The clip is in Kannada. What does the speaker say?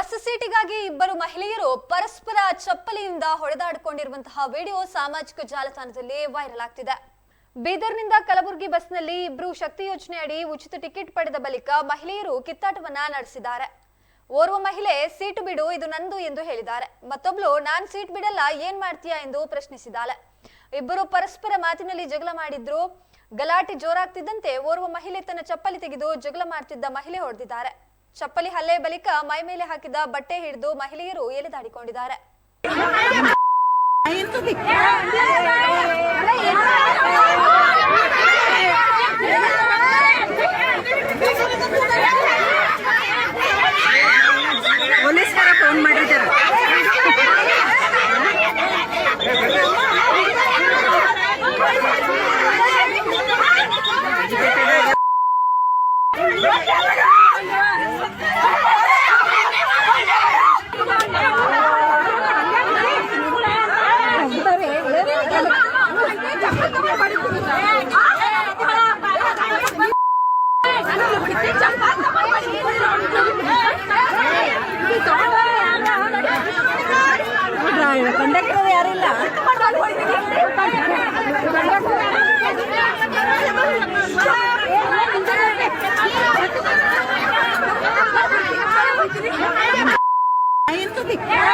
ಬಸ್ ಸೀಟಿಗಾಗಿ ಇಬ್ಬರು ಮಹಿಳೆಯರು ಪರಸ್ಪರ ಚಪ್ಪಲಿಯಿಂದ ಹೊಡೆದಾಡಿಕೊಂಡಿರುವಂತಹ ವಿಡಿಯೋ ಸಾಮಾಜಿಕ ಜಾಲತಾಣದಲ್ಲಿ ವೈರಲ್ ಆಗ್ತಿದೆ. ಬೀದರ್ನಿಂದ ಕಲಬುರಗಿ ಬಸ್ನಲ್ಲಿ ಇಬ್ಬರು ಶಕ್ತಿ ಯೋಜನೆಯಡಿ ಉಚಿತ ಟಿಕೆಟ್ ಪಡೆದ ಬಳಿಕ ಮಹಿಳೆಯರು ಕಿತ್ತಾಟವನ್ನ ನಡೆಸಿದ್ದಾರೆ. ಓರ್ವ ಮಹಿಳೆ ಸೀಟು ಬಿಡು, ಇದು ನಂದು ಎಂದು ಹೇಳಿದ್ದಾರೆ. ಮತ್ತೊಬ್ಳು, ನಾನ್ ಸೀಟ್ ಬಿಡಲ್ಲ, ಏನ್ ಮಾಡ್ತೀಯಾ ಎಂದು ಪ್ರಶ್ನಿಸಿದ್ದಾಳೆ. ಇಬ್ಬರು ಪರಸ್ಪರ ಮಾತಿನಲ್ಲಿ ಜಗಳ ಮಾಡಿದ್ರು. ಗಲಾಟೆ ಜೋರಾಗ್ತಿದ್ದಂತೆ ಓರ್ವ ಮಹಿಳೆ ತನ್ನ ಚಪ್ಪಲಿ ತೆಗೆದು ಜಗಳ ಮಾಡ್ತಿದ್ದ ಮಹಿಳೆ ಹೊಡೆದಿದ್ದಾರೆ. ಚಪ್ಪಲಿ ಹಲ್ಲೆ ಬಳಿಕ ಮೈ ಮೇಲೆ ಹಾಕಿದ ಬಟ್ಟೆ ಹಿಡಿದು ಮಹಿಳೆಯರು ಎಳೆದಾಡಿಕೊಂಡಿದ್ದಾರೆ Yeah.